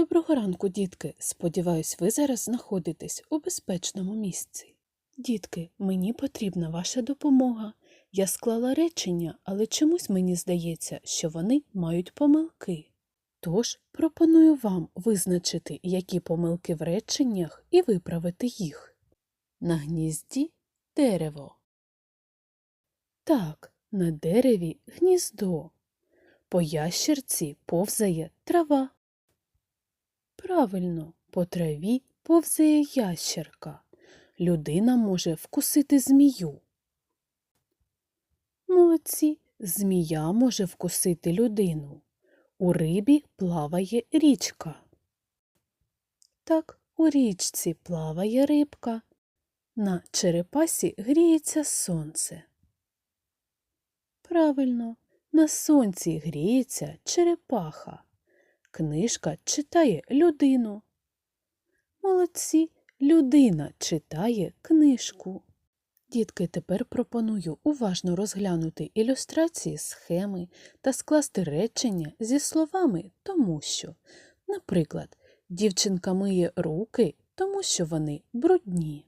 Доброго ранку, дітки. Сподіваюсь, ви зараз знаходитесь у безпечному місці. Дітки, мені потрібна ваша допомога. Я склала речення, але чомусь мені здається, що вони мають помилки. Тож пропоную вам визначити, які помилки в реченнях, і виправити їх. На гнізді дерево. Так, на дереві гніздо. По ящерці повзає трава. Правильно, по траві повзає ящерка. Людина може вкусити змію. Молодці, змія може вкусити людину. У рибі плаває річка. Так, у річці плаває рибка. На черепасі гріється сонце. Правильно, на сонці гріється черепаха. Книжка читає людину. Молодці, людина читає книжку. Дітки, тепер пропоную уважно розглянути ілюстрації схеми та скласти речення зі словами тому що. Наприклад, дівчинка миє руки, тому що вони брудні.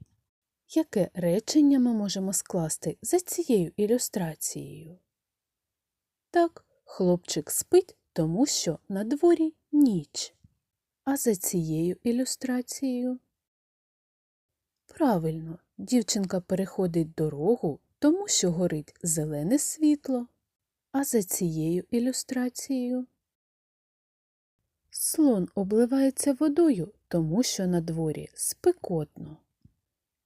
Яке речення ми можемо скласти за цією ілюстрацією? Так, хлопчик спить, тому що на дворі ніч. А за цією ілюстрацією? Правильно, дівчинка переходить дорогу, тому що горить зелене світло. А за цією ілюстрацією? Слон обливається водою, тому що на дворі спекотно.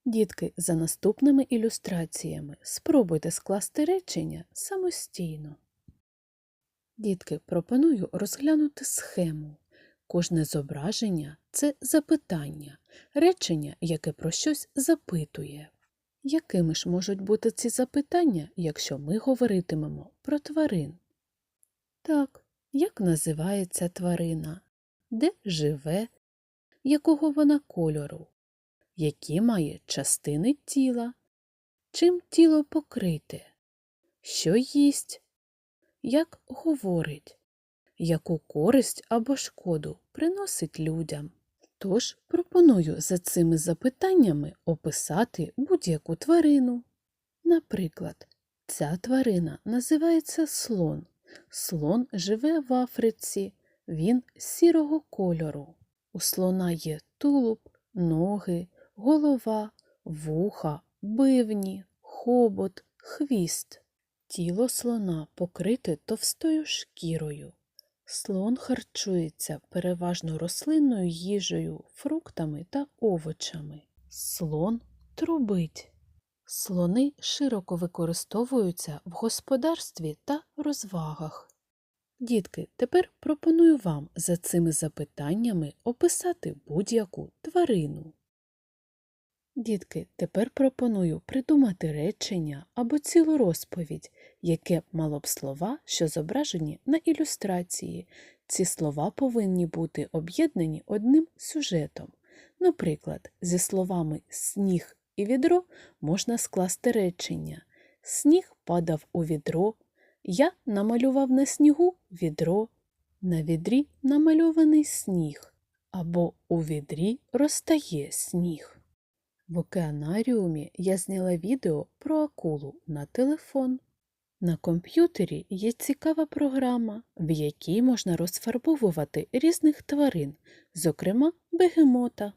Дітки, за наступними ілюстраціями спробуйте скласти речення самостійно. Дітки, пропоную розглянути схему. Кожне зображення це запитання, речення, яке про щось запитує. Якими ж можуть бути ці запитання, якщо ми говоритимемо про тварин? Так, як називається тварина? Де живе? Якого вона кольору? Які має частини тіла? Чим тіло покрите? Що їсть? Як говорить? Яку користь або шкоду приносить людям? Тож пропоную за цими запитаннями описати будь-яку тварину. Наприклад, ця тварина називається слон. Слон живе в Африці, він сірого кольору. У слона є тулуб, ноги, голова, вуха, бивні, хобот, хвіст. Тіло слона покрите товстою шкірою. Слон харчується переважно рослинною їжею, фруктами та овочами. Слон трубить. Слони широко використовуються в господарстві та розвагах. Дітки, тепер пропоную вам за цими запитаннями описати будь-яку тварину. Дітки, тепер пропоную придумати речення або цілу розповідь, яке б мало б слова, що зображені на ілюстрації. Ці слова повинні бути об'єднані одним сюжетом. Наприклад, зі словами сніг і відро можна скласти речення Сніг падав у відро, я намалював на снігу відро, на відрі намальований сніг, або у відрі розтає сніг. В океанаріумі я зняла відео про акулу на телефон. На комп'ютері є цікава програма, в якій можна розфарбовувати різних тварин, зокрема бегемота.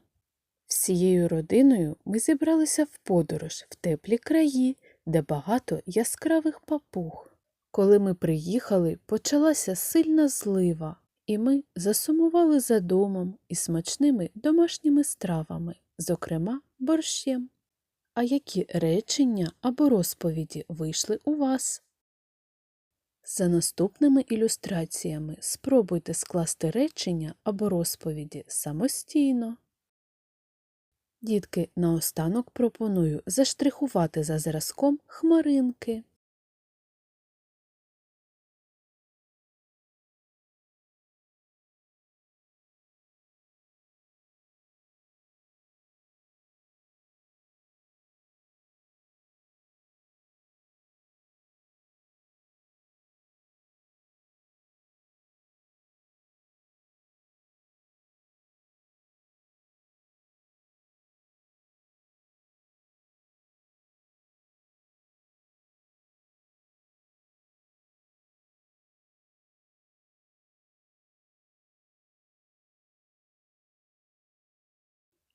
Всією родиною ми зібралися в подорож в теплі краї, де багато яскравих папуг. Коли ми приїхали, почалася сильна злива, і ми засумували за домом і смачними домашніми стравами, зокрема борщем. А які речення або розповіді вийшли у вас? За наступними ілюстраціями спробуйте скласти речення або розповіді самостійно. Дітки, наостанок пропоную заштрихувати за зразком хмаринки.